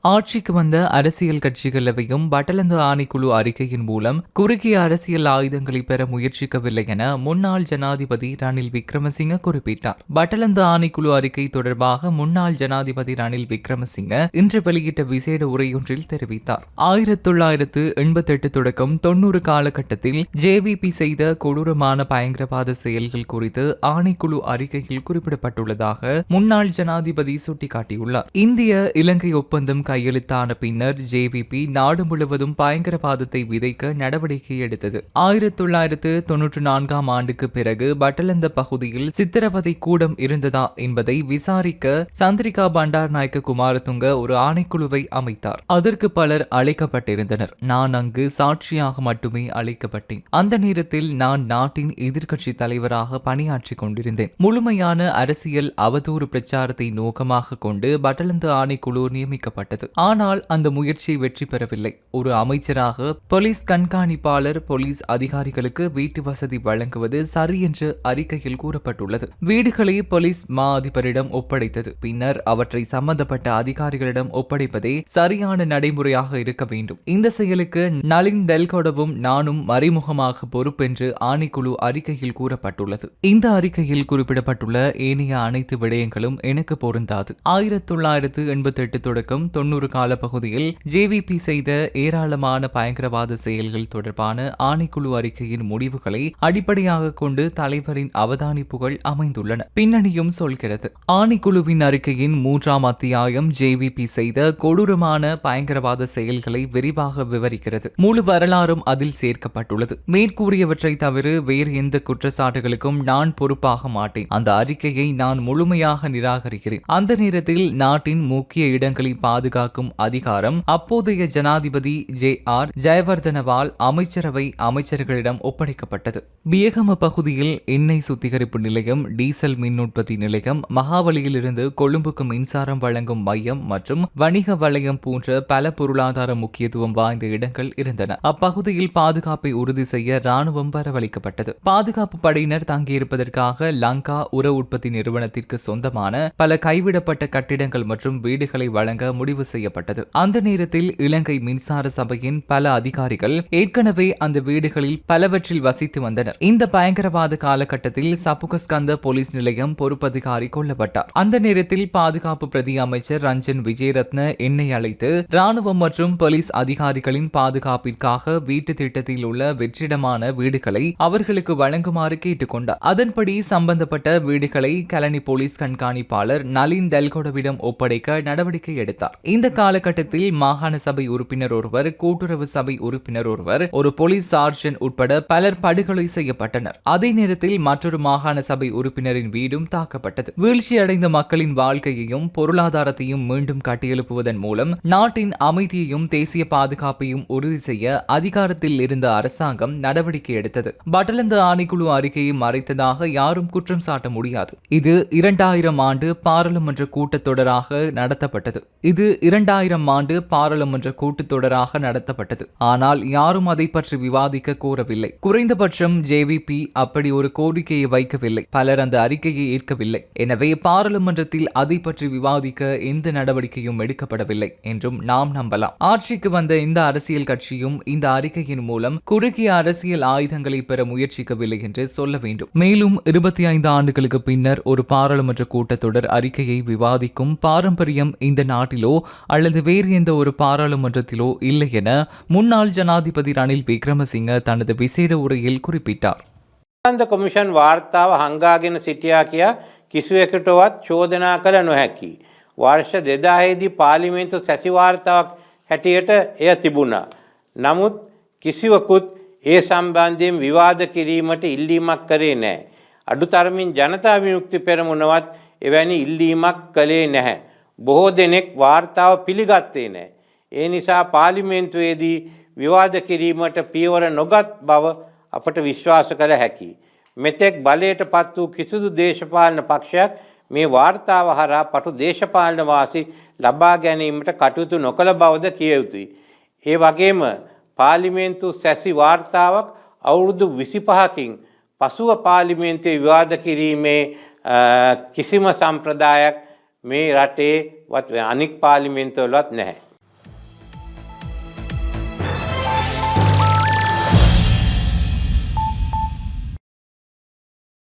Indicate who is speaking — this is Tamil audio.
Speaker 1: ஆட்சிக்கு வந்த அரசியல் கட்சிகள் எவையும் பட்டலந்து ஆணைக்குழு அறிக்கையின் மூலம் குறுகிய அரசியல் ஆயுதங்களை பெற முயற்சிக்கவில்லை என முன்னாள் ஜனாதிபதி ரணில் விக்ரமசிங்க குறிப்பிட்டார். பட்டலந்து ஆணைக்குழு அறிக்கை தொடர்பாக முன்னாள் ஜனாதிபதி ரணில் விக்ரமசிங்க இன்று வெளியிட்ட விசேட உரையொன்றில் தெரிவித்தார். ஆயிரத்தி தொள்ளாயிரத்து எண்பத்தி எட்டு தொடக்கம் தொன்னூறு காலகட்டத்தில் ஜேவிபி செய்த கொடூரமான பயங்கரவாத செயல்கள் குறித்து ஆணைக்குழு அறிக்கையில் குறிப்பிடப்பட்டுள்ளதாக முன்னாள் ஜனாதிபதி சுட்டிக்காட்டியுள்ளார். இந்திய இலங்கை ஒப்பந்தம் கையெழுத்தான பின்னர் ஜேவிபி நாடு முழுவதும் பயங்கரவாதத்தை விதைக்க நடவடிக்கை எடுத்தது. ஆயிரத்தி தொள்ளாயிரத்து தொன்னூற்று நான்காம் ஆண்டுக்கு பிறகு பட்டலந்த பகுதியில் சித்திரவதை கூடம் இருந்ததா என்பதை விசாரிக்க சந்திரிகா பண்டார் நாயக்க குமாரதுங்க ஒரு ஆணைக்குழுவை அமைத்தார். அதற்கு பலர் அழைக்கப்பட்டிருந்தனர். நான் அங்கு சாட்சியாக மட்டுமே அழைக்கப்பட்டேன். அந்த நேரத்தில் நான் நாட்டின் எதிர்க்கட்சி தலைவராக பணியாற்றிக் கொண்டிருந்தேன். முழுமையான அரசியல் அவதூறு பிரச்சாரத்தை நோக்கமாக கொண்டு பட்டலந்து ஆணைக்குழு நியமிக்கப்பட்டது. ஆனால் அந்த முயற்சி வெற்றி பெறவில்லை. ஒரு அமைச்சராக போலீஸ் கண்காணிப்பாளர் போலீஸ் அதிகாரிகளுக்கு வீட்டு வசதி வழங்குவது சரி என்று அறிக்கையில் கூறப்பட்டுள்ளது. வீடுகளை போலீஸ் மா அதிபரிடம் ஒப்படைத்தது. பின்னர் அவற்றை சம்பந்தப்பட்ட அதிகாரிகளிடம் ஒப்படைப்பதே சரியான நடைமுறையாக இருக்க வேண்டும். இந்த செயலுக்கு நளின் தெல்கொடவும் நானும் மறைமுகமாக பொறுப்பென்று ஆணைக்குழு அறிக்கையில் கூறப்பட்டுள்ளது. இந்த அறிக்கையில் குறிப்பிடப்பட்டுள்ள ஏனைய அனைத்து விடயங்களும் எனக்கு பொருந்தாது. ஆயிரத்தி தொள்ளாயிரத்து எண்பத்தி எட்டு தொடக்கம் தொன்னூறு கால பகுதியில் ஜேவிபி செய்த ஏராளமான பயங்கரவாத செயல்கள் தொடர்பான ஆணைக்குழு அறிக்கையின் முடிவுகளை அடிப்படையாக கொண்டு தலைவரின் அவதானிப்புகள் அமைந்துள்ளன. பின்னணியும் சொல்கிறது. ஆணைக்குழுவின் அறிக்கையின் மூன்றாம் அத்தியாயம் ஜேவிபி செய்த கொடூரமான பயங்கரவாத செயல்களை விரிவாக விவரிக்கிறது. முழு வரலாறும் அதில் சேர்க்கப்பட்டுள்ளது. மேற்கூறியவற்றை தவிர வேறு எந்த குற்றச்சாட்டுகளுக்கும் நான் பொறுப்பாக மாட்டேன். அந்த அறிக்கையை நான் முழுமையாக நிராகரிக்கிறேன். அந்த நேரத்தில் நாட்டின் முக்கிய இடங்களை பாதுகாக்கும் அதிகாரம். அப்போதைய ஜனாதிபதி ஜே ஆர் ஜெயவர்தனவால் அமைச்சரவை அமைச்சர்களிடம் ஒப்படைக்கப்பட்டது. பியகம பகுதியில் எண்ணெய் சுத்திகரிப்பு நிலையம் டீசல் மின் உற்பத்தி நிலையம் மகாவலியிலிருந்து கொழும்புக்கு மின்சாரம் வழங்கும் மையம் மற்றும் வணிக வலயம் போன்ற பல பொருளாதார முக்கியத்துவம் வாய்ந்த இடங்கள் இருந்தன. அப்பகுதியில் பாதுகாப்பை உறுதி செய்ய ராணுவம் வரவழைக்கப்பட்டது. பாதுகாப்பு படையினர் தங்கியிருப்பதற்காக லங்கா உர உற்பத்தி நிறுவனத்திற்கு சொந்தமான பல கைவிடப்பட்ட கட்டிடங்கள் மற்றும் வீடுகளை வழங்க முடிவு செய்யப்பட்டது. அந்த நேரத்தில் இலங்கை மின்சார சபையின் பல அதிகாரிகள் ஏற்கனவே அந்த வீடுகளில் பலவற்றில் வசித்து வந்தனர். இந்த பயங்கரவாத காலகட்டத்தில் சப்புகஸ்கந்த போலீஸ் நிலையம் பொறுப்பதிகாரி கொல்லப்பட்டார். அந்த நேரத்தில் பாதுகாப்பு பிரதி அமைச்சர் ரஞ்சன் விஜயரத்ன என்னை அழைத்து ராணுவம் மற்றும் போலீஸ் அதிகாரிகளின் பாதுகாப்பிற்காக வீட்டு திட்டத்தில் உள்ள வெற்றிடமான வீடுகளை அவர்களுக்கு வழங்குமாறு கேட்டுக்கொண்டார் அதன்படி சம்பந்தப்பட்ட வீடுகளை கலனி போலீஸ் கண்காணிப்பாளர் நளின் டெல்கோடவிடம் ஒப்படைக்க நடவடிக்கை எடுத்தார். இந்த காலகட்டத்தில் மாகாண சபை உறுப்பினர் ஒருவர் கூட்டுறவு சபை உறுப்பினர் ஒருவர் ஒரு போலீஸ் சார்ஜன் உட்பட பலர் படுகொலை செய்யப்பட்டனர். அதே நேரத்தில் மற்றொரு மாகாண சபை உறுப்பினரின் வீடும் தாக்கப்பட்டது. வீழ்ச்சியடைந்த மக்களின் வாழ்க்கையையும் பொருளாதாரத்தையும் மீண்டும் கட்டியெழுப்புவதன் மூலம் நாட்டின் அமைதியையும் தேசிய பாதுகாப்பையும் உறுதி செய்ய அதிகாரத்தில் இருந்த அரசாங்கம் நடவடிக்கை எடுத்தது. பட்டலந்த ஆணைக்குழு அறிக்கையை மறைத்ததாக யாரும் குற்றம் சாட்ட முடியாது. இது இரண்டாயிரம் ஆண்டு பாராளுமன்ற கூட்டத்தொடராக நடத்தப்பட்டது. இது இரண்டாயிரம் ஆண்டு பாராளுமன்ற கூட்டத்தொடராக நடத்தப்பட்டது. ஆனால் யாரும் அதை பற்றி விவாதிக்க கோரவில்லை. குறைந்தபட்சம் ஜேவிபி அப்படி ஒரு கோரிக்கையை வைக்கவில்லை. பலர் அந்த அறிக்கையை ஏற்கவில்லை. எனவே பாராளுமன்றத்தில் அதை பற்றி விவாதிக்க எந்த நடவடிக்கையும் எடுக்கப்படவில்லை என்றும் நாம் நம்பலாம். ஆட்சிக்கு வந்த இந்த அரசியல் கட்சியும் இந்த அறிக்கையின் மூலம் குறுகிய அரசியல் ஆயுதங்களை பெற முயற்சிக்கவில்லை என்று சொல்ல வேண்டும். மேலும் இருபத்தி ஐந்து ஆண்டுகளுக்கு பின்னர் ஒரு பாராளுமன்ற கூட்டத்தொடர் அறிக்கையை விவாதிக்கும் பாரம்பரியம் இந்த நாட்டிலோ அல்லது வேறு எந்த ஒரு பாராளுமன்றத்திலோ இல்லை என முன்னாள் ஜனாதிபதி ரணில் விக்ரமசிங்க தனது விசேட உரையில் குறிப்பிட்டார்
Speaker 2: න්ද කොමිෂන් වාර්තාව හංගාගෙන සිටියා කියා කිසිවෙකටවත් චෝදනා කළ නොහැකි. වර්ෂ දෙදාහිදී පාලිමේන්තු සැසිවාර්තාවක් හැටියට එය තිබුණා. නමුත් කිසිවකුත් ඒ සම්බන්ධයෙන් විවාද කිරීමට ඉල්ලීමක් කරේ නෑ. අඩුතරමින් ජනතා විමුක්ති පෙරමුණවත් එවැනි ඉල්ලීමක් කළේ නැහැ. බොහෝ දෙනෙක් වාර්තාව පිළිගත්තේ නෑ. ඒ නිසා පාලිමේන්තුවේදී විවාද කිරීමට පියවර නොගත් බව අපට විශ්වාස කළ හැකි. මෙතෙක් බලයට පත් වූ කිසිදු දේශපාලන පක්ෂයක් මේ වාර්තාව හරා පටු දේශපාලන වාසි ලබා ගැනීමට කටයුතු නොකළ බවද කිය යුතුයි. ඒ වගේම පාලිමේන්තු සැසි වාර්තාවක් අවුරුදු විසිපහකින් පසුව පාලිමේන්තුවේ විවාද කිරීමේ කිසිම සම්ප්‍රදායක් මේ රටේ වත් අනික් පාලිමේන්තුවලවත් නැහැ.